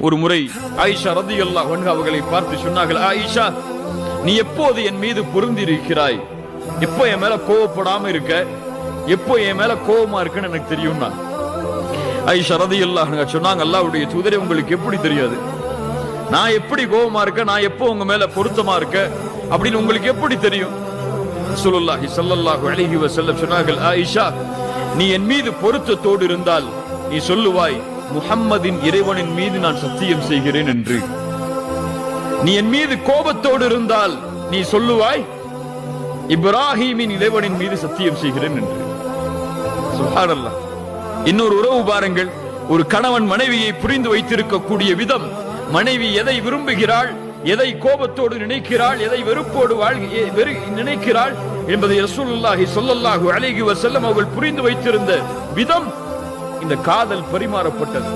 ஒரு முறை ஆயிஷா ரதி அல்லாஹ் அவர்களை பார்த்து சொன்னார்கள் ஆயிஷா நீ எப்போது என் மீது பொருந்தி இருக்கிறாய் எப்போ என் மேல கோவப்படாம இருக்க? எப்போ என் மேல கோவமா இருக்குன்னு எனக்கு தெரியும்னா? ஐஷா ரதி அல்லாஹ் சொன்னாங்க அல்லாவுடைய தூதரே உங்களுக்கு எப்படி தெரியாது? நான் எப்படி கோபமா இருக்க நான் எப்போ உங்க மேல பொருத்தமா இருக்க? அப்படின்னு உங்களுக்கு எப்படி தெரியும்? ரசூலுல்லாஹி ஸல்லல்லாஹு அலைஹி வஸல்லம் சொன்னார்கள் ஆயிஷா நீ என் மீது பொருத்தத்தோடு இருந்தால் நீ சொல்லுவாய் முகம்மதின் இறைவனின் மீது நான் சத்தியம் செய்கிறேன் என்று. நீ என் மீது கோபத்தோடு இருந்தால் நீ சொல்லுவாய் இப்ராஹீமின் இறைவனின் மீது சத்தியம் செய்கிறேன் என்று. இன்னொரு உறவு பாருங்கள். ஒரு கணவன் மனைவியை புரிந்து வைத்திருக்கக்கூடிய விதம் மனைவி எதை விரும்புகிறாள் எதை கோபத்தோடு நினைக்கிறாள் எதை வெறுப்போடு வெறு நினைக்கிறாள் என்பதை ரசூலுல்லாஹி ஸல்லல்லாஹு அழகி செல்லம் அவர்கள் புரிந்து வைத்திருந்த விதம் இந்த காதல் பரிமாறப்பட்டது.